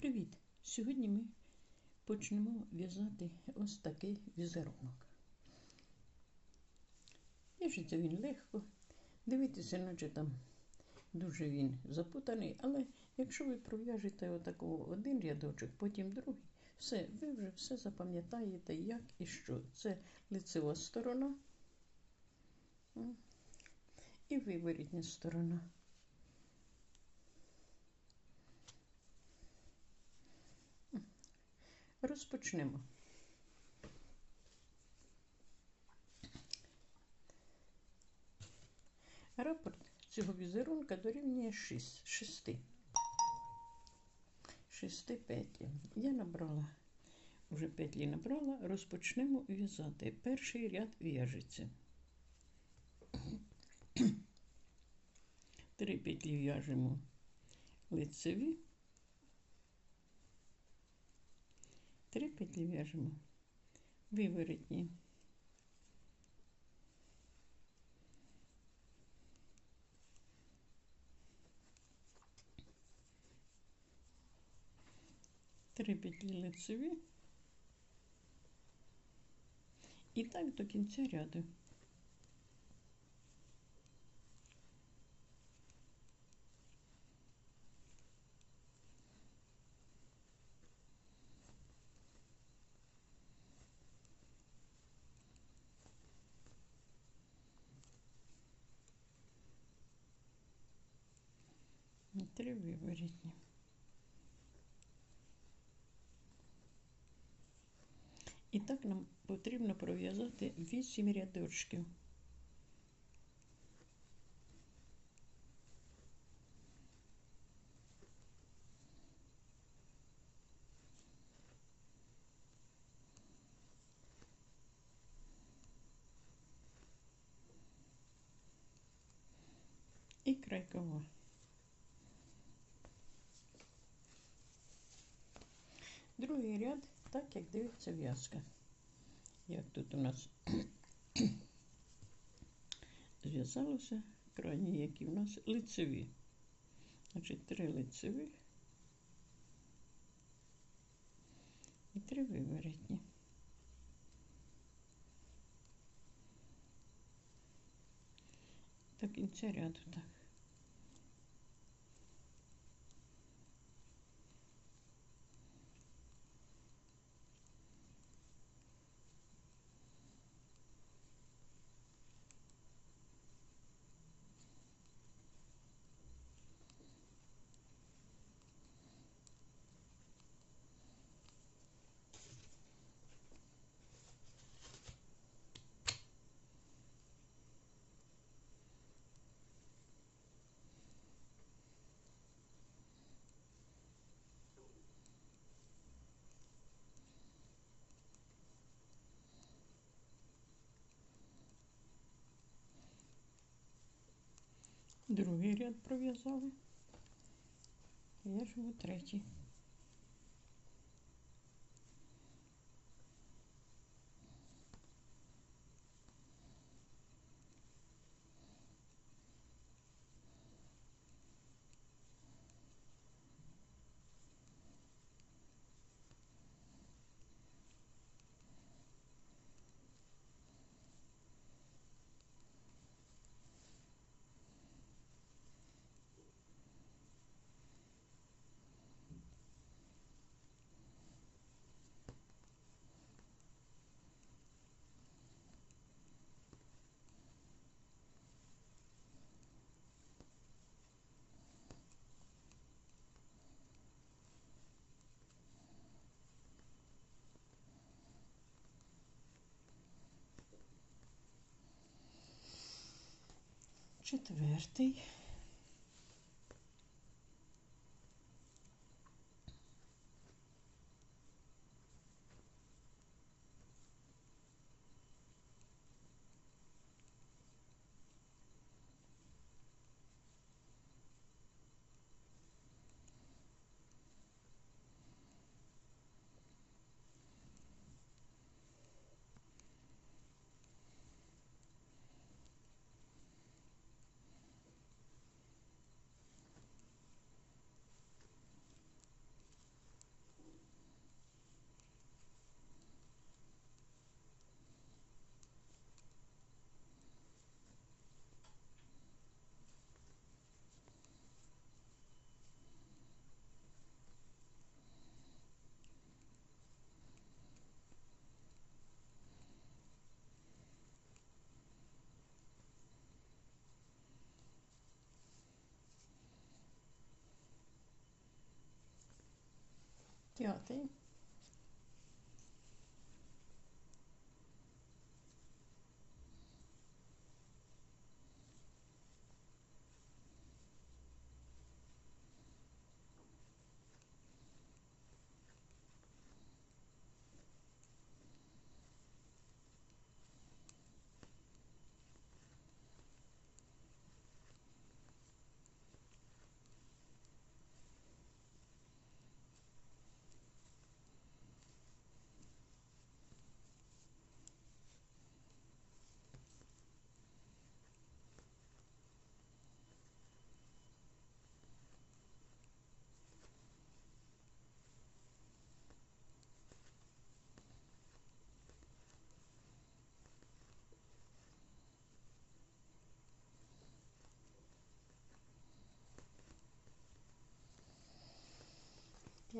Привіт! Сьогодні ми почнемо в'язати ось такий візерунок. В'яжеться він легко. Дивіться, наче там дуже він запутаний, але якщо ви пров'яжете отакого один рядочок, потім другий, все, ви вже все запам'ятаєте, як і що. Це лицева сторона і виворітня сторона. Розпочнемо. Рапорт цього візерунка дорівнює 6. 6. 6 петлі. Я набрала, вже петлі набрала, розпочнемо в'язати. Перший ряд в'яжеться. Три петлі в'яжемо лицеві. Три петлі в'яжемо виворотні. Три петлі лицеві. І так до кінця ряду. Три виворітні. І так нам потрібно пров'язати 8 рядочків. І крайкова. Другий ряд, так як дивиться в'язка. Як тут у нас зв'язалося крайні, які у нас лицеві. Значить, три лицевих і три виворотні. До кінця ряду так. Другий ряд пров'язали. В'яжемо третій. Четвертий. Yeah, Timothy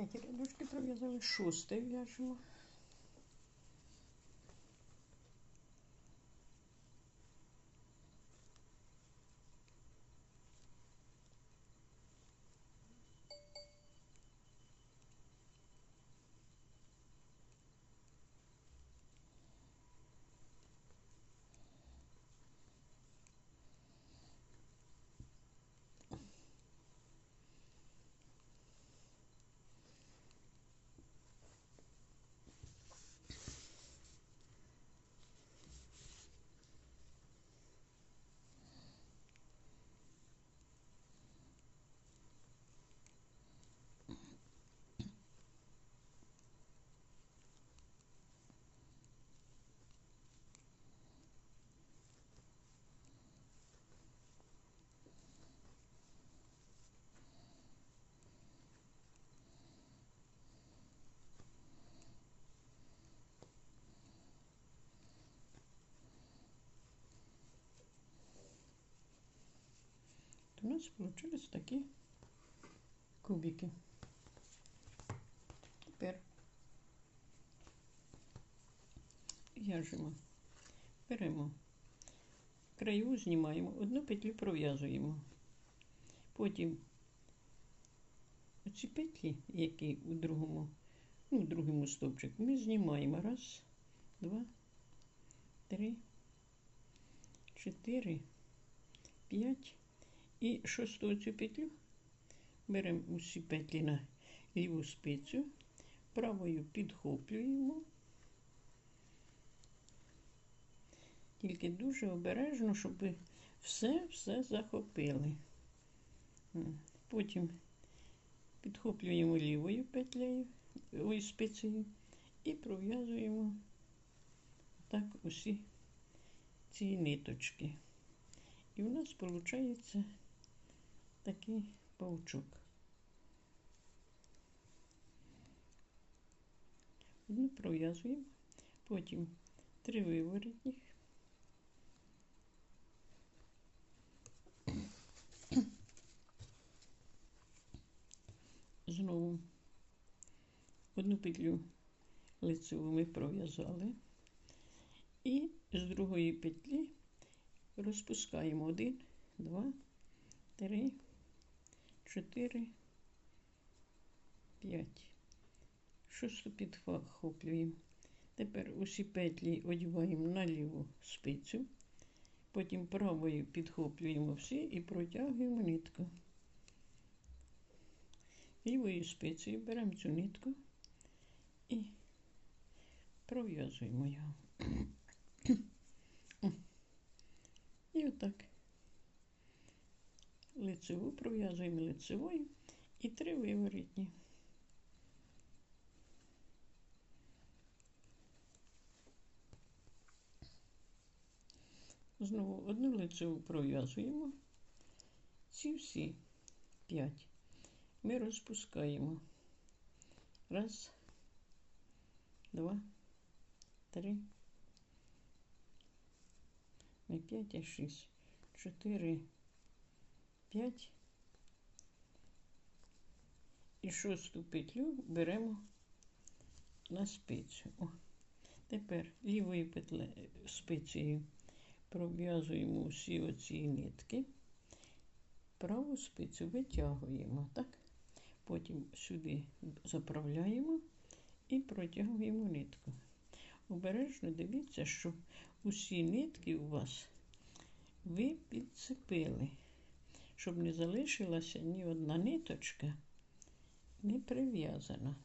П'ятий. П'ять рядочки пров'язали, шостий в'яжемо. Нас получились такі кубики. Тепер в'яжемо, беремо краю, знімаємо, одну петлю пров'язуємо. Потім оці петлі, які у другому, ну, у другому стовпчику, ми знімаємо. Раз, два, три, чотири, п'ять. І шосту цю петлю беремо усі петлі на ліву спицю, правою підхоплюємо. Тільки дуже обережно, щоб все-все захопили. Потім підхоплюємо лівою петлею, ой, спицею і пров'язуємо так усі ці ниточки. І у нас виходить такий паучок. Одну пров'язуємо, потім три виворотні. Знову одну петлю лицеву ми пров'язали і з другої петлі розпускаємо один, два, три, чотири, п'ять. Шосту підхоплюємо. Тепер усі петлі одіваємо на ліву спицю, потім правою підхоплюємо всі і протягуємо нитку. Лівою спицею беремо цю нитку і пров'язуємо його. І отак лицеву пров'язуємо лицевою і три виворітні. Знову одну лицеву пров'язуємо. Ці всі п'ять ми розпускаємо. Раз, два, три, не п'ять, а шість, чотири, п'ять. І шосту петлю беремо на спицю. О. Тепер лівою петле, спицею пров'язуємо всі оці нитки, праву спицю витягуємо, так? Потім сюди заправляємо і протягуємо нитку. Обережно дивіться, щоб усі нитки у вас ви підцепили, щоб не залишилася ні одна ниточка не прив'язана.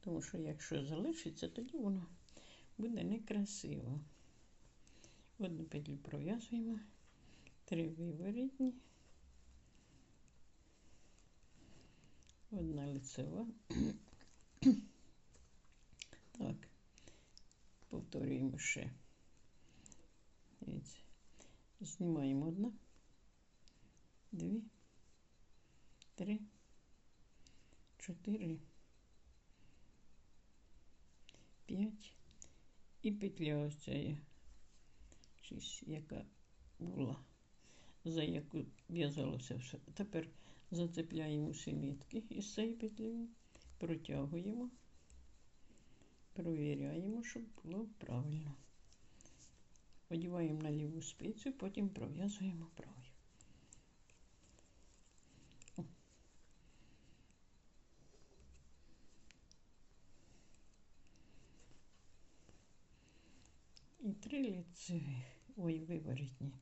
Тому що якщо залишиться, тоді воно буде некрасиво. Одну петлю пров'язуємо, три виворітні, одна лицева. Так, повторюємо ще. Знімаємо одна, дві, три, чотири, п'ять і петля ось ця є. Яка була, за яку в'язалося все. Тепер зацепляємо всі нитки із цієї петлі, протягуємо, провіряємо, щоб було правильно. Одіваємо на ліву спицю, потім пров'язуємо правою. І три лицеві, ой, виворітні.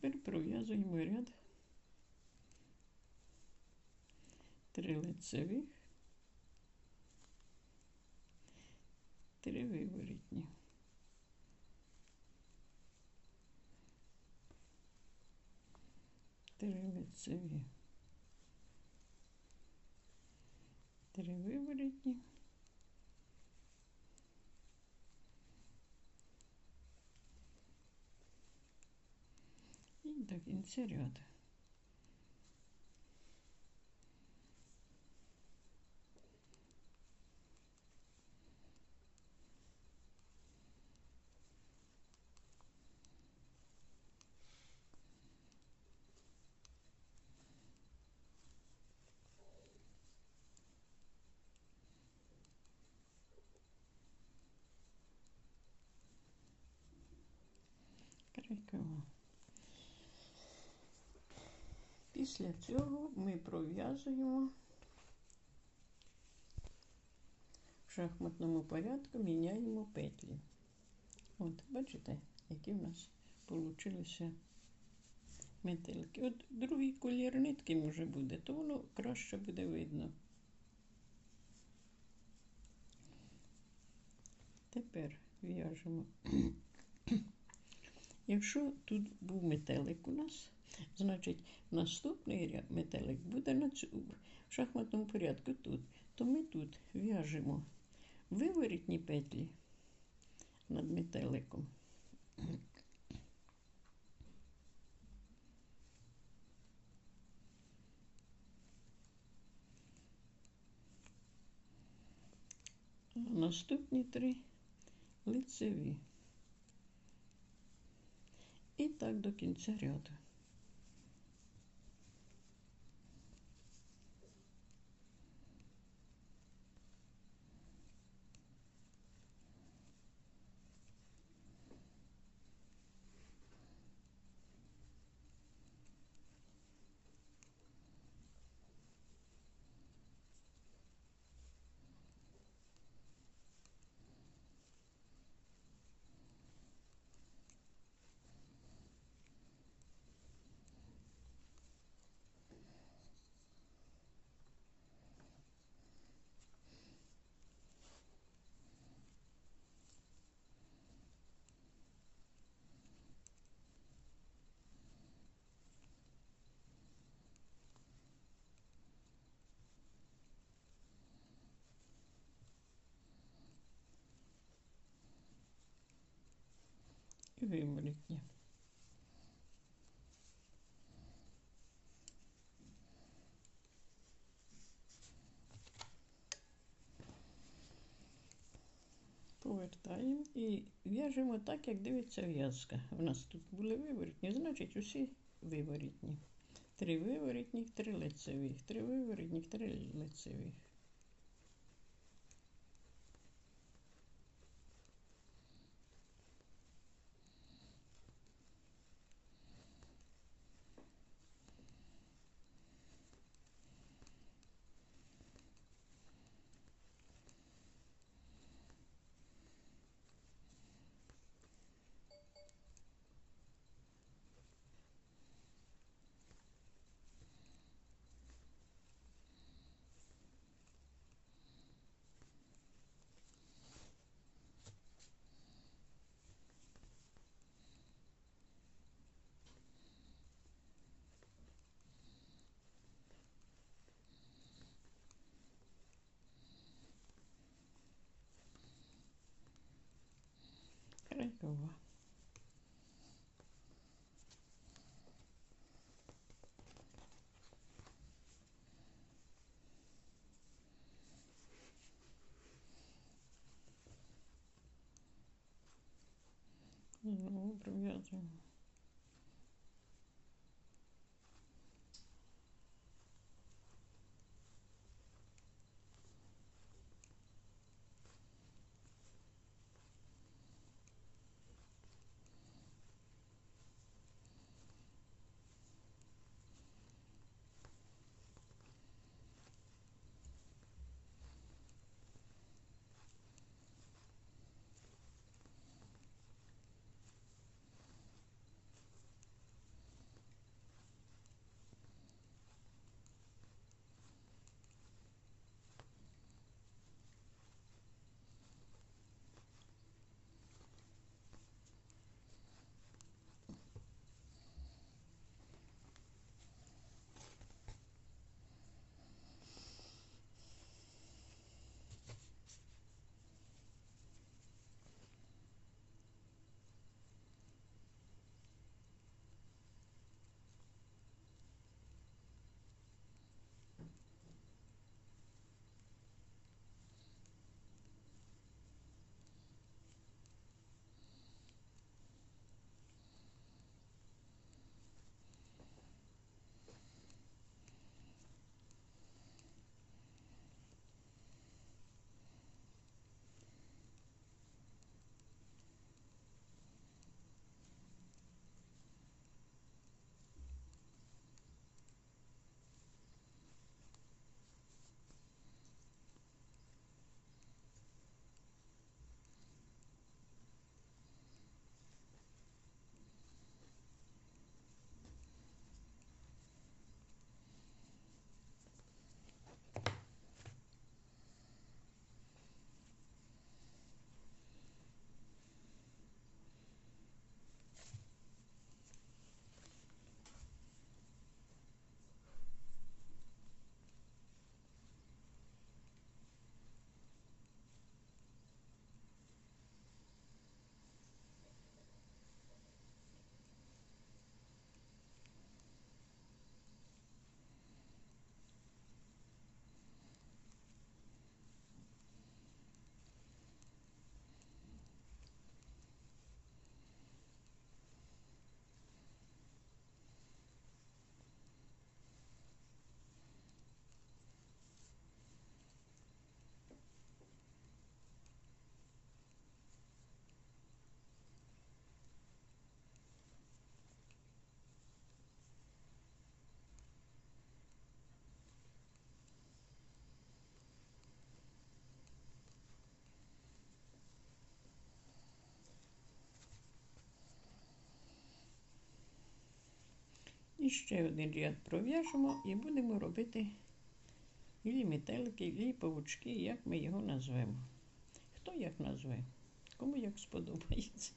Тепер пров'язуємо ряд. Три лицевих, три виворітні. Три лицеві, три виворотні. І до кінця ряду. Крикова. Після цього ми пров'язуємо в шахматному порядку, міняємо петлі. От, бачите, які в нас получилися метелики. От другий колір нитки може буде, то воно краще буде видно. Тепер в'яжемо. Якщо тут був метелик у нас, значить наступний ряд метелик буде на цю, в шахматному порядку тут, то ми тут в'яжемо виворітні петлі над метеликом. Наступні три лицеві. І так до кінця ряду. І виворітні. Повертаємо і в'яжемо так, як дивиться в'язка. У нас тут були виворітні, значить усі виворітні. Три виворітні, три лицевих, три виворітні, три лицевих. пирогова его ну, привязываем І ще один ряд пров'яжемо і будемо робити ілі метелики, ілі павучки, як ми його назвемо. Хто як назве, кому як сподобається.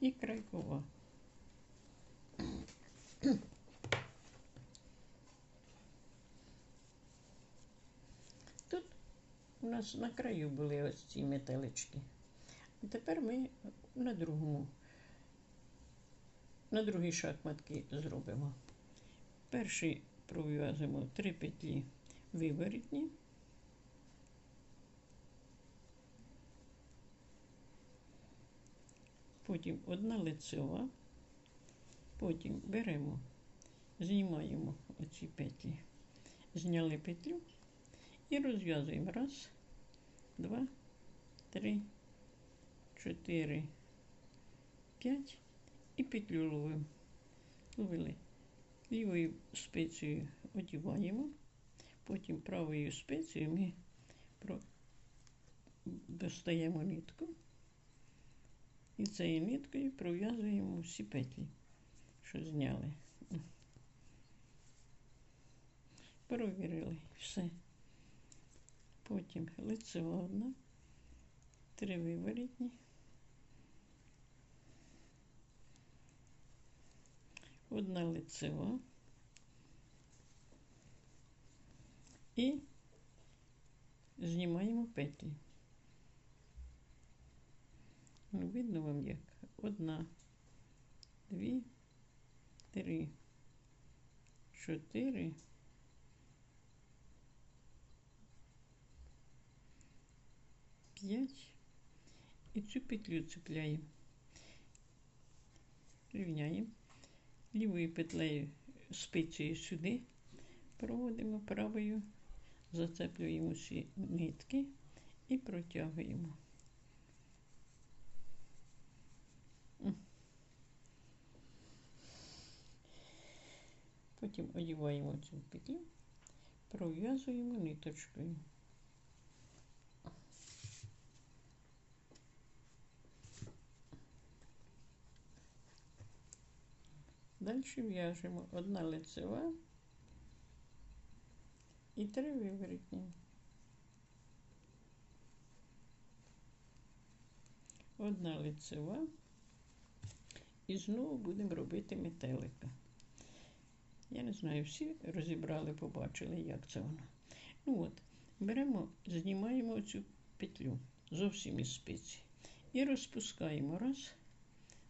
І крайкова. Тут у нас на краю були ось ці метелички. І тепер ми на другому, на другій шахматки зробимо. Перший пров'язуємо три петлі виворітні. Потім одна лицева, потім беремо, знімаємо оці петлі, зняли петлю і розв'язуємо. Раз, два, три, чотири, 5 і петлю ловимо. Ловили. Лівою спицією одіваємо, потім правою спицією ми достаємо нитку і цією ниткою пров'язуємо всі петлі, що зняли. Провірили все. Потім лицева одна, три виворітні. Одна лицева і знімаємо петлі. Ну, видно вам як? Одна, дві, три, чотири. П'ять. І цю петлю цепляємо. Рівняємо. Лівою петлею спицею сюди проводимо правою, зацеплюємо всі нитки і протягуємо. Потім одіваємо цю петлю, пров'язуємо ниточкою. Далі в'яжемо одна лицева і три виворотні. Одна лицева і знову будемо робити метелика. Я не знаю, всі розібрали, побачили, як це воно. Ну от, беремо, знімаємо цю петлю зовсім із спиці і розпускаємо. Раз,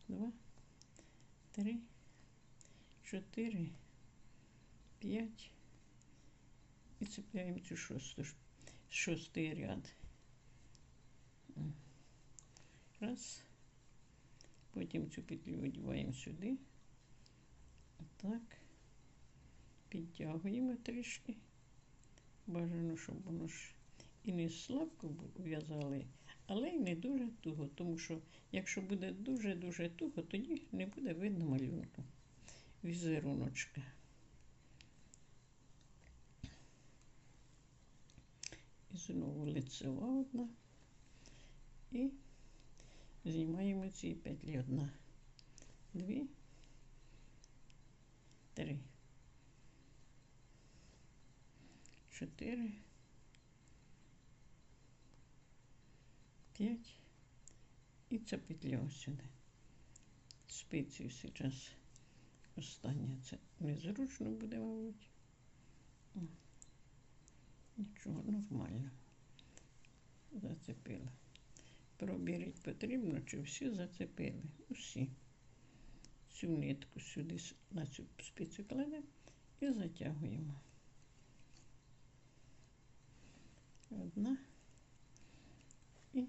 два, три, чотири, п'ять. І цепляємо цю шосту, шостий ряд. Раз. Потім цю петлю одіваємо сюди. Отак. Підтягуємо трішки. Бажано, щоб воно ж і не слабко в'язали, але й не дуже туго, тому що якщо буде дуже-дуже туго, тоді не буде видно малюнку. Візеруночка. І знову лицева одна. І знімаємо ці петлі одна, дві, три, чотири, п'ять. І ця петля ось сюди. Спицею зараз остання. Це незручно буде, мабуть. Нічого, нормально. Зацепила. Пробіріть потрібно, чи всі зацепили. Усі. Цю нитку сюди на цю спицю кладемо і затягуємо. Одна і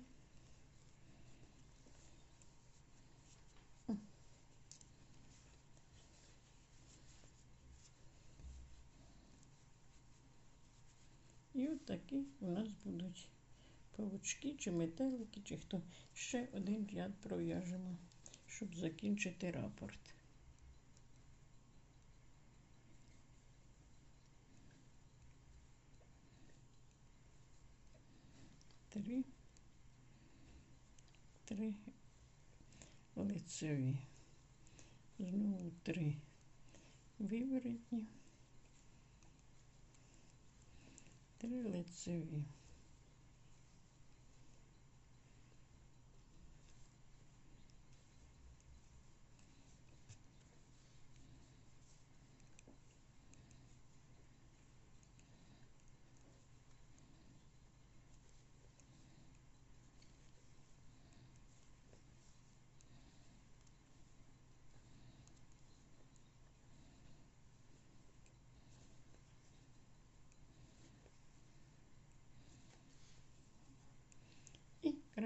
І от такі у нас будуть павучки, чи метелики, чи хто. Ще один ряд пров'яжемо, щоб закінчити рапорт. Три, три лицеві, знову три виворотні. Три лицеві.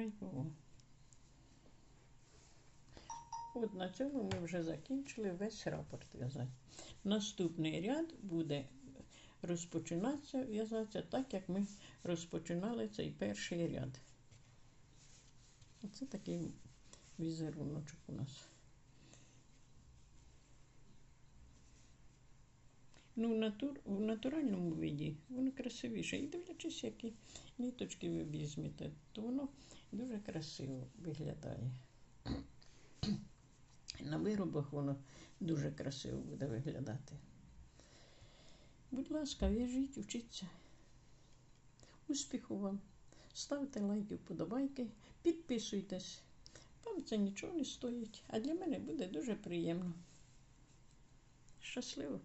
І. От на цьому ми вже закінчили весь рапорт в'язати. Наступний ряд буде розпочинатися в'язатися так, як ми розпочинали цей перший ряд. Оце такий візеруночок у нас. Ну, в, натур, в натуральному виді воно красивіше. І дивлячись, які ниточки ви візьмете, то воно дуже красиво виглядає. На виробах воно дуже красиво буде виглядати. Будь ласка, в'яжіть, вчіться. Успіху вам! Ставте лайки, вподобайки, підписуйтесь. Вам це нічого не стоїть, а для мене буде дуже приємно. Щасливо!